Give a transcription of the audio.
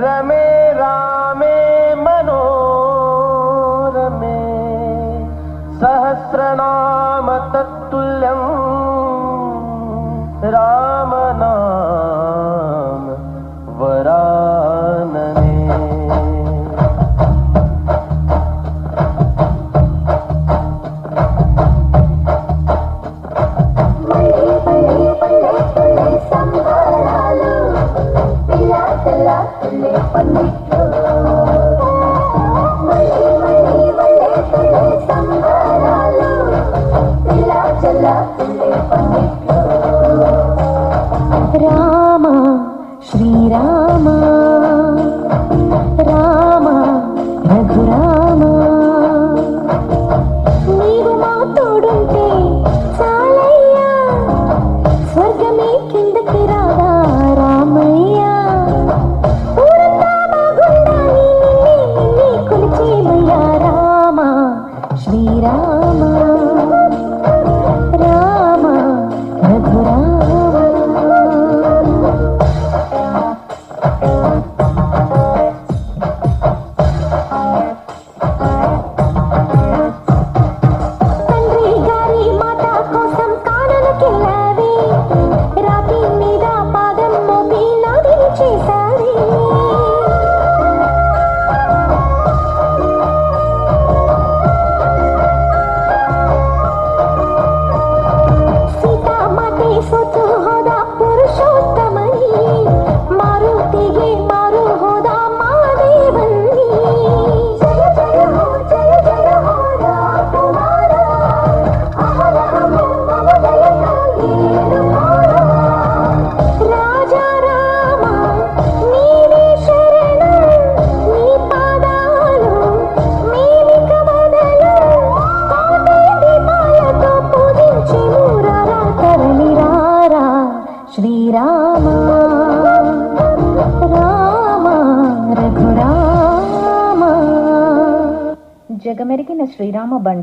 रमे रामे मनो रमे सहस्रनाम तत्तुल्यं राम। తెల్లా తెల్లే రామ శ్రీరామ. mama. జగమెరిగిన శ్రీరామ బండి.